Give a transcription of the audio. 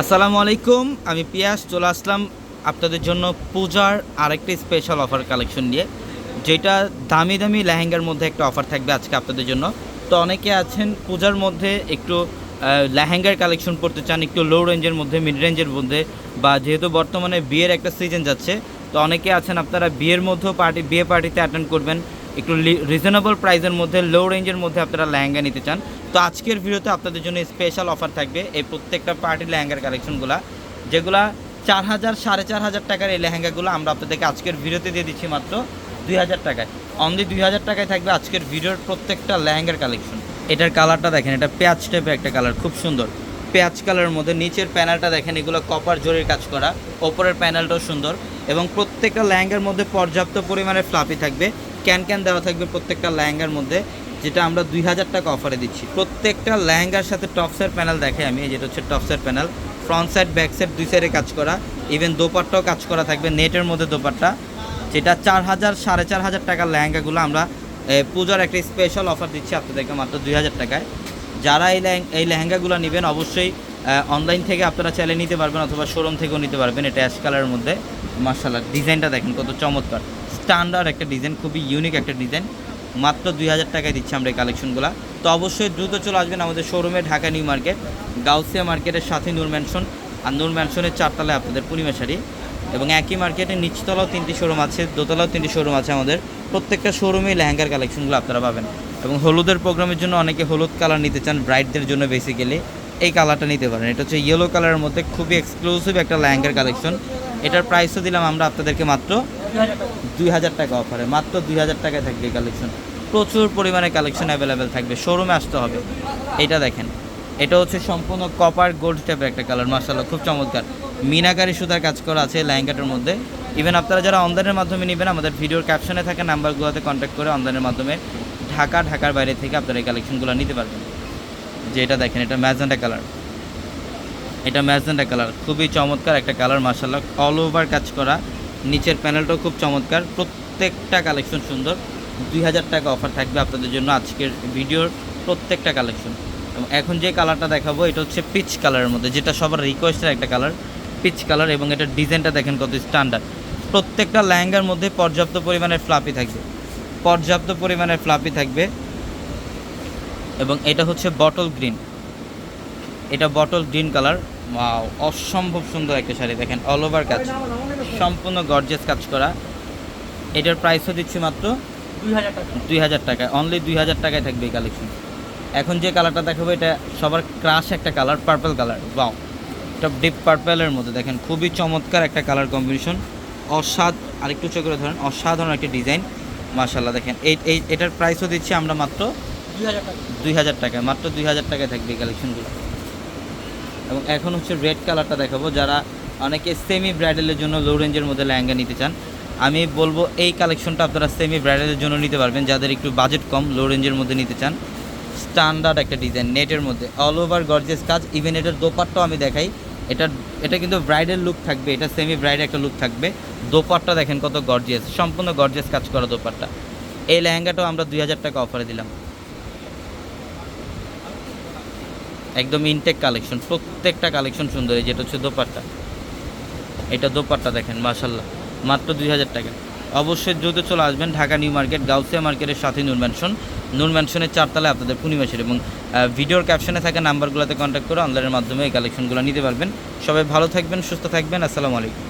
আসসালামু আলাইকুম, আমি পিয়াস, চলে আসলাম আপনাদের জন্য পূজার আরেকটি স্পেশাল অফার কালেকশন নিয়ে, যেটা দামি দামি লেহেঙ্গার মধ্যে একটা অফার থাকবে আজকে আপনাদের জন্য। তো অনেকে আছেন পূজার মধ্যে একটু লেহেঙ্গার কালেকশন করতে চান, একটু লো রেঞ্জের মধ্যে মিড রেঞ্জের মধ্যে, বা যেহেতু বর্তমানে বিয়ের একটা সিজন যাচ্ছে, তো অনেকে আছেন আপনারা বিয়ের মধ্যেও পার্টি বিয়ে পার্টিতে অ্যাটেন্ড করবেন, একটু রিজনেবল প্রাইসের মধ্যে লো রেঞ্জের মধ্যে আপনারা লেহেঙ্গা নিতে চান। তো আজকের ভিডিওতে আপনাদের জন্য স্পেশাল অফার থাকবে এই প্রত্যেকটা পার্টির লেহেঙ্গার কালেকশনগুলো যেগুলা চার হাজার সাড়ে চার হাজার টাকার এই লেহেঙ্গাগুলো আমরা আপনাদেরকে আজকের ভিডিওতে দিয়ে দিচ্ছি মাত্র দুই হাজার টাকায়। অনলি দুই হাজার টাকায় থাকবে আজকের ভিডিওর প্রত্যেকটা লেহেঙ্গার কালেকশন এটার কালারটা দেখেন, এটা পেঁয়াজ টাইপের একটা কালার খুব সুন্দর। পেঁয়াজ কালারের মধ্যে নিচের প্যানেলটা দেখেন, এগুলো কপার জরির কাজ করা। ওপরের প্যানেলটাও সুন্দর। এবং প্রত্যেকটা লেহেঙ্গার মধ্যে পর্যাপ্ত পরিমাণে ফ্লাপি থাকবে। ক্যান ক্যান দেওয়া থাকবে প্রত্যেকটা লেহেঙ্গার মধ্যে। যেটা আমরা দুই হাজার টাকা অফারে দিচ্ছি। প্রত্যেকটা লেহেঙ্গার সাথে টপসের প্যানেল দেখে আমি যেটা হচ্ছে টপসের panel front side back side দুই সাইডে কাজ করা ইভেন দোপাট্টাও কাজ করা থাকবে নেটের মধ্যে দোপাট্টা, যেটা চার হাজার, সাড়ে চার হাজার টাকার লেহেঙ্গাগুলো আমরা পূজার একটা স্পেশাল অফার দিচ্ছি আপনাদেরকে মাত্র দুই হাজার টাকায়। যারা এই এই লেহেঙ্গাগুলো নেবেন, অবশ্যই অনলাইন থেকে আপনারা চাইলে নিতে পারবেন অথবা শোরুম থেকেও নিতে পারবেন, এটা অ্যাশ কালারের মধ্যে। মার্শাল্লাহ ডিজাইনটা দেখেন কত চমৎকার। স্ট্যান্ডার্ড একটা ডিজাইন খুবই ইউনিক একটা ডিজাইন মাত্র দুই হাজার টাকায় দিচ্ছি আমরা এই কালেকশনগুলো। তো অবশ্যই দ্রুত চলে আসবেন আমাদের শোরুমে ঢাকা নিউ মার্কেট, গাউসিয়া মার্কেটের সাথে নূর ম্যানশন আর নূর ম্যানশনের চারতলায় আপনাদের পূর্ণিমা শাড়ি। এবং একই মার্কেটের নিচতলাও তিনটি শোরুম আছে, দোতলাও তিনটি শোরুম আছে আমাদের। প্রত্যেকটা শোরুমেই লেহেঙ্গার কালেকশনগুলো আপনারা পাবেন। এবং হলুদের প্রোগ্রামের জন্য অনেকে হলুদ কালার নিতে চান ব্রাইডদের জন্য বেসিক্যালি এই কালারটা নিতে পারেন। এটা হচ্ছে ইয়েলো কালারের মধ্যে খুবই এক্সক্লুসিভ একটা লেহেঙ্গার কালেকশন এটার প্রাইসও দিলাম আমরা আপনাদেরকে মাত্র দুই হাজার টাকা অফারে মাত্র দুই হাজার টাকায় থাকবে এই কালেকশন প্রচুর পরিমাণে কালেকশন অ্যাভেলেবেল থাকবে। শোরুমে আসতে হবে। এটা দেখেন। এটা হচ্ছে সম্পূর্ণ কপার গোল্ড টাইপের একটা কালার মার্শাল্লাহ খুব চমৎকার। মিনাকারি সুতার কাজ করা আছে লেহেঙ্গাটার মধ্যে। ইভেন আপনারা যারা অনলাইনের মাধ্যমে নেবেন, আমাদের ভিডিওর ক্যাপশনে থাকা নাম্বারগুলোতে কন্ট্যাক্ট করে অনলাইনের মাধ্যমে ঢাকা, ঢাকার বাইরে থেকে আপনারা এই কালেকশনগুলো নিতে পারবেন। যে এটা দেখেন, এটা ম্যাজেন্টা কালার এটা ম্যাজেন্টা কালার খুবই চমৎকার একটা কালার মার্শাল্লাহ অল ওভার কাজ করা। নিচের প্যানেলটাও খুব চমৎকার। প্রত্যেকটা কালেকশন সুন্দর। দুই হাজার টাকা অফার থাকবে আপনাদের জন্য আজকের ভিডিওর প্রত্যেকটা কালেকশন এবং এখন যে কালারটা দেখাবো, এটা হচ্ছে পিচ কালারের মধ্যে, যেটা সবার রিকোয়েস্টের একটা কালার পিচ কালার এবং এটার ডিজাইনটা দেখেন কত স্ট্যান্ডার্ড প্রত্যেকটা লেহেঙ্গার মধ্যে পর্যাপ্ত পরিমাণের ফ্লাপি থাকবে। পর্যাপ্ত পরিমাণের ফ্লাপি থাকবে। এবং এটা হচ্ছে বটল গ্রিন এটা বটল গ্রিন কালার অসম্ভব সুন্দর একটা শাড়ি, দেখেন অল ওভার কাজ। সম্পূর্ণ গর্জেস কাজ করা। এটার প্রাইসও দিচ্ছি মাত্র দুই হাজার টাকা। দুই হাজার টাকায় অনলি দুই হাজার টাকায় থাকবে এই কালেকশন এখন যে কালারটা দেখাবো এটা সবার ক্রাশ একটা কালার পার্পল কালার বাও এটা ডিপ পার্পেলের মধ্যে দেখেন খুবই চমৎকার একটা কালার কম্বিনেশন অসাধ আরেকটু চোখ করে ধরেন অসাধারণ একটা ডিজাইন মাশাল্লাহ দেখেন এই এই এটার প্রাইসও দিচ্ছি আমরা মাত্র দুই হাজার টাকা। দুই হাজার টাকায় মাত্র দুই হাজার টাকায় থাকবে এই কালেকশনগুলো এবং এখন হচ্ছে রেড কালারটা দেখাবো যারা অনেকে সেমি ব্রাইডালের জন্য লো রেঞ্জের মধ্যে লেহেঙ্গা নিতে চান। আমি বলব এই কালেকশনটা আপনারা সেমি ব্রাইডালের জন্য নিতে পারবেন। যাদের একটু বাজেট কম লো রেঞ্জের মধ্যে নিতে চান স্ট্যান্ডার্ড একটা ডিজাইন নেটের মধ্যে। অল ওভার গর্জেস কাজ ইভেন এটার দোপাট্টাও আমি দেখাই। এটা এটা কিন্তু ব্রাইডাল লুক থাকবে, এটা সেমি ব্রাইড একটা লুক থাকবে। দোপাট্টা দেখেন কত গর্জিয়াস সম্পূর্ণ গর্জিয়াস কাজ করা দোপাট্টা। এই লেহেঙ্গাটাও আমরা দুই হাজার টাকা অফারে দিলাম। একদম ইনটেক কালেকশন প্রত্যেকটা কালেকশন সুন্দর, এই যেটা হচ্ছে দোপাট্টা। এটা দোপাট্টা দেখেন মাশাল্লাহ মাত্র দুই হাজার টাকা। অবশ্যই দ্রুত চলে আসবেন ঢাকা নিউ মার্কেট, গাউসিয়া মার্কেটের সাথে নূর ম্যানশন নূর ম্যানশনের চারতলায় আপনাদের পূর্ণিমাসের এবং ভিডিওর ক্যাপশনে থাকা নাম্বারগুলোতে কন্ট্যাক্ট করে অনলাইনের মাধ্যমে এই কালেকশনগুলো নিতে পারবেন। সবাই ভালো থাকবেন, সুস্থ থাকবেন, আসসালামু আলাইকুম।